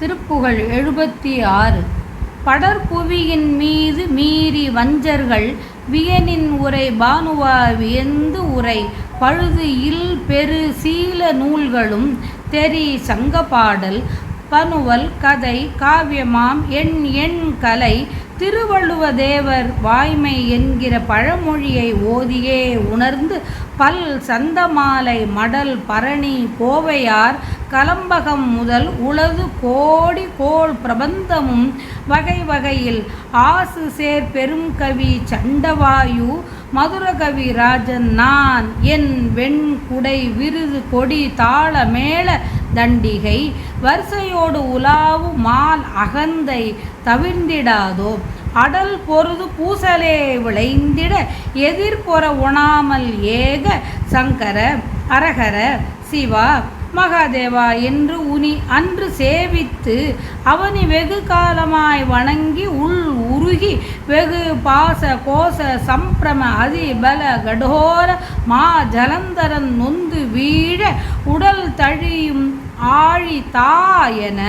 திருப்புகழ் எழுபத்தி ஆறு படர்புவியின் மீது மீறி வஞ்சர்கள் வியனின் உரை பானுவா வியந்து உரை. பழுது இல் பெரு சீல நூல்களும் தெரி சங்கப்பாடல் பனுவல் கதை காவியமாம் எண் எண் கலை. திருவள்ளுவதேவர் வாய்மை என்கிற பழமொழியை ஓதியே உணர்ந்து பல் சந்தமாலை மடல் பரணி கோவையார். கலம்பகம் முதல் உளது கோடி கோள் பிரபந்தமும் வகை வகையில் ஆசு சேர் பெருங்கவி சண்டவாயு மதுரகவி ராஜன் நான் என் வெண்குடை விருது கொடி தாள மேள தண்டிகை வரிசையோடு உலாவு மால் அகந்தை தவிர்ந்திடாதோ அடல் பொருது பூசலே விளைந்திட எதிர்புற உணாமல் ஏக சங்கர அரகர சிவா மகாதேவா என்று உனி அன்று சேவித்து அவனி வெகு காலமாய் வணங்கி உள் உருகி வெகு பாச கோச சம்பிரம அதி பல கடோர மா ஜலந்தரன் நொந்து வீழ உடல் தழியும் ஆழி தாயன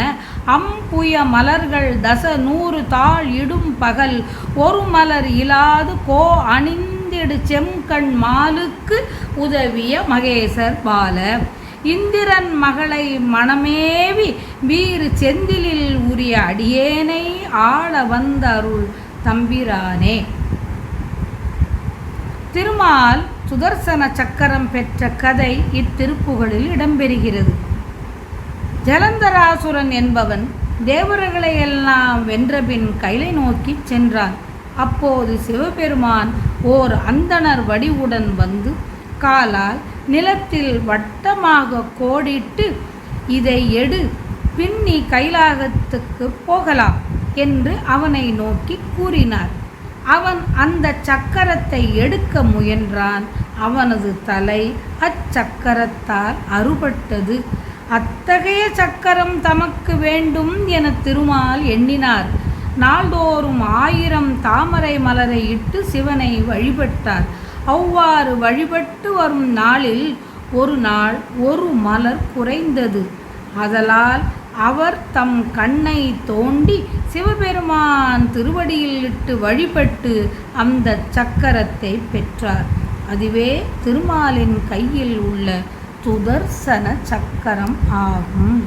அம்புய மலர்கள் தச நூறு தாழ் இடும் பகல் ஒரு மலர் இலாது கோ அணிந்திடு செம்கண் மாலுக்கு உதவிய மகேசர் பால. இந்திரன் மகளை மணமேவி வீறு செந்திலில் உரிய அடியேனை ஆள வந்த அருள் தம்பிரானே. திருமால் சுதர்சன சக்கரம் பெற்ற கதை இத்திருப்புகளில் இடம்பெறுகிறது. ஜலந்தராசுரன் என்பவன் தேவர்களை எல்லாம் வென்றபின் கைலை நோக்கி சென்றான். அப்போது சிவபெருமான் ஓர் அந்தணர் வடிவுடன் வந்து காலால் நிலத்தில் வட்டமாக கோடிட்டு இதை எடு பின் நீ கைலாகத்துக்கு போகலாம் என்று அவனை நோக்கி கூறினார். அவன் அந்த சக்கரத்தை எடுக்க முயன்றான். அவனது தலை அச்சக்கரத்தால் அறுபட்டது. அத்தகைய சக்கரம் தமக்கு வேண்டும் என திருமால் எண்ணினார். நாள்தோறும் ஆயிரம் தாமரை மலரை இட்டு சிவனை வழிபட்டார். அவ்வாறு வழிபட்டு வரும் நாளில் ஒரு நாள் ஒரு மலர் குறைந்தது. அதலால் அவர் தம் கண்ணை தோண்டி சிவபெருமான் திருவடியில் இட்டு வழிபட்டு அந்த சக்கரத்தை பெற்றார். அதுவே திருமாலின் கையில் உள்ள சுதர்சன சக்கரம் ஆகும்.